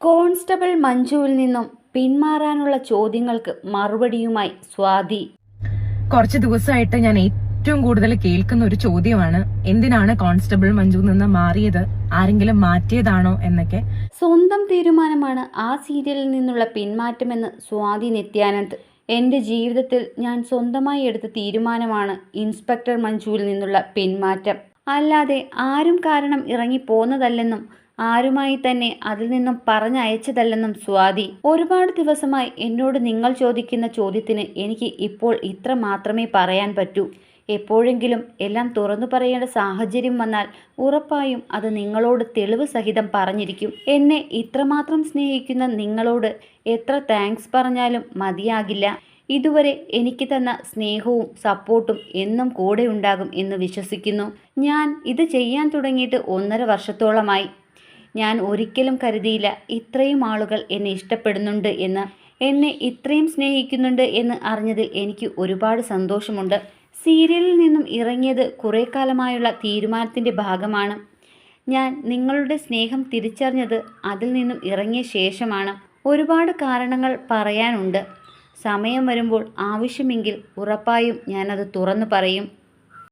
Constable മഞ്ജുവിൽ നിന്നും പിന്മാറാനുള്ള ചോദ്യങ്ങൾക്ക് മറുപടിയുമായി സ്വാതി. കുറച്ച് ദിവസമായിട്ട് ഞാൻ ഏറ്റവും കൂടുതൽ കേൾക്കുന്ന ഒരു ചോദ്യമാണ് എന്തിനാണ് കോൺസ്റ്റബിൾ മഞ്ജു നിന്ന് മാറിയത് ആരെങ്കിലും മാറ്റിയതാണോ എന്നൊക്കെ. സ്വന്തം തീരുമാനമാണ് ആ സീരിയലിൽ നിന്നുള്ള പിന്മാറ്റമെന്ന് സ്വാതി നിത്യാനന്ദ്. എന്റെ ജീവിതത്തിൽ ഞാൻ സ്വന്തമായി എടുത്ത തീരുമാനമാണ് ഇൻസ്പെക്ടർ മഞ്ജുവിൽ നിന്നുള്ള പിന്മാറ്റം. അല്ലാതെ ആരും കാരണം ഇറങ്ങിപ്പോന്നതല്ലെന്നും ആരുമായി തന്നെ അതിൽ നിന്നും പറഞ്ഞയച്ചതല്ലെന്നും സ്വാതി. ഒരുപാട് ദിവസമായി എന്നോട് നിങ്ങൾ ചോദിക്കുന്ന ചോദ്യത്തിന് എനിക്ക് ഇപ്പോൾ ഇത്ര മാത്രമേ പറയാൻ പറ്റൂ. എപ്പോഴെങ്കിലും എല്ലാം തുറന്നു പറയേണ്ട സാഹചര്യം വന്നാൽ ഉറപ്പായും അത് നിങ്ങളോട് തെളിവ് സഹിതം പറഞ്ഞിരിക്കും. എന്നെ ഇത്രമാത്രം സ്നേഹിക്കുന്ന നിങ്ങളോട് എത്ര താങ്ക്സ് പറഞ്ഞാലും മതിയാകില്ല. ഇതുവരെ എനിക്ക് തന്ന സ്നേഹവും സപ്പോർട്ടും എന്നും കൂടെ ഉണ്ടാകും എന്ന് വിശ്വസിക്കുന്നു. ഞാൻ ഇത് ചെയ്യാൻ തുടങ്ങിയിട്ട് ഒന്നര വർഷത്തോളമായി. ഞാൻ ഒരിക്കലും കരുതിയില്ല ഇത്രയും ആളുകൾ എന്നെ ഇഷ്ടപ്പെടുന്നുണ്ട് എന്ന്. എന്നെ ഇത്രയും സ്നേഹിക്കുന്നുണ്ട് എന്ന് അറിഞ്ഞതിൽ എനിക്ക് ഒരുപാട് സന്തോഷമുണ്ട്. സീരിയലിൽ നിന്നും ഇറങ്ങിയത് കുറേ കാലമായുള്ള തീരുമാനത്തിന്റെ ഭാഗമാണ്. ഞാൻ നിങ്ങളുടെ സ്നേഹം തിരിച്ചറിഞ്ഞത് അതിൽ നിന്നും ഇറങ്ങിയ ശേഷമാണ്. ഒരുപാട് കാരണങ്ങൾ പറയാനുണ്ട്. സമയം വരുമ്പോൾ ആവശ്യമെങ്കിൽ ഉറപ്പായും ഞാനത് തുറന്നു പറയും.